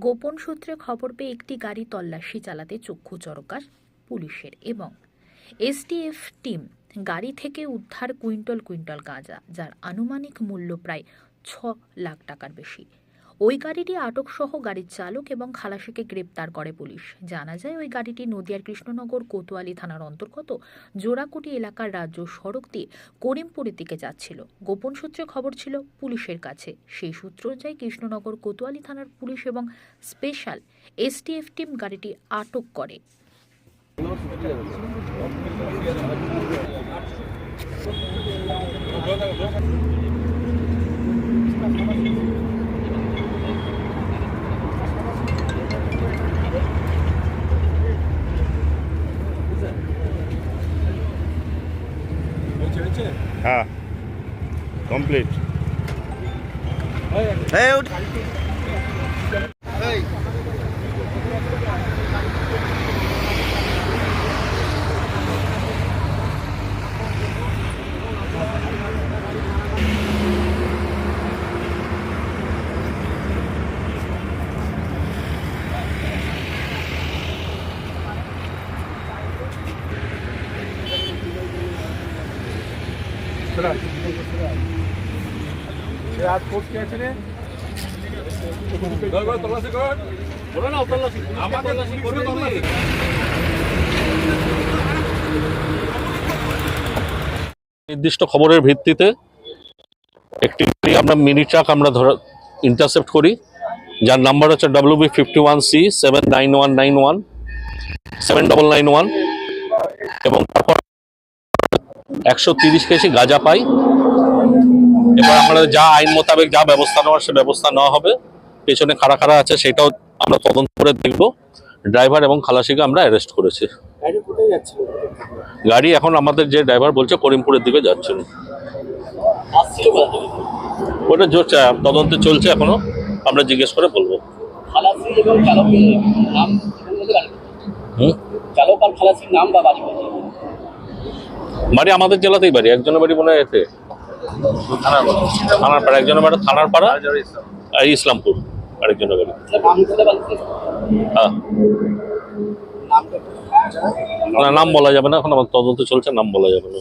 গোপন সূত্রে খবর পেয়ে একটি গাড়ি তল্লাশি চালাতে চক্ষু চরকার পুলিশের এবং এসটিএফ টিম গাড়ি থেকে উদ্ধার কুইন্টল কুইন্টল গাঁজা, যার আনুমানিক মূল্য প্রায় ছ লাখ টাকার বেশি। ওই গাড়িটি আটক সহ গাড়ির চালক এবং খালাসিকে গ্রেপ্তার করে পুলিশ। জানা যায়, ওই গাড়িটি নদিয়ার কৃষ্ণনগর কোতোয়ালি থানার অন্তর্গত জোড়াকুটি এলাকার রাজ্য সড়ক দিয়ে করিমপুরের দিকে যাচ্ছিল। গোপন সূত্রে খবর ছিল, পুলিশের কাছে। সেই সূত্র অনুযায়ী কৃষ্ণনগর কোতোয়ালি থানার পুলিশ এবং স্পেশাল এসটিএফ টিম গাড়িটি আটক করে। হ্যাঁ কমপ্লিট নির্দিষ্ট খবরের ভিত্তিতে একটি আমরা মিনি ট্রাক আমরা ধরা ইন্টারসেপ্ট করি। যার নাম্বার হচ্ছে W B fifty one C seven nine one nine one seven double nine one এবং তারপর একশো তিরিশ কেজি গাঁজা পাই। এবার আমরা যা আইন মোতাবেক যা ব্যবস্থা নেওয়ার সে ব্যবস্থা নেওয়া হবে। পেছনে খাড়া খাড়া আছে সেটাও আমরা তদন্ত করে দেখব। ড্রাইভার এবং খালাসিকে আমরা অ্যারেস্ট করেছি। গাড়ি এখন আমাদের যে ড্রাইভার বলছে করিমপুরের দিকে আসছিল ওটা জোর তদন্তে চলছে এখনও। আমরা জিজ্ঞেস করে বলব। চালকের নাম এবং বলতে পারেন হুম? চালক আর খালাসির নাম বা বাড়ি কোথায়? বাড়ি আমাদের জেলাতেই বাড়ি একজনের বাড়ি মনে হয় এতে। থানার পাড়া একজনের বাড়ি থানার পাড়া আর ইসলামপুর আরেকজনের বাড়ি। নাম হ্যাঁ। না নাম বলা যাবে না এখন আমার তদন্ত চলছে নাম বলা যাবে না।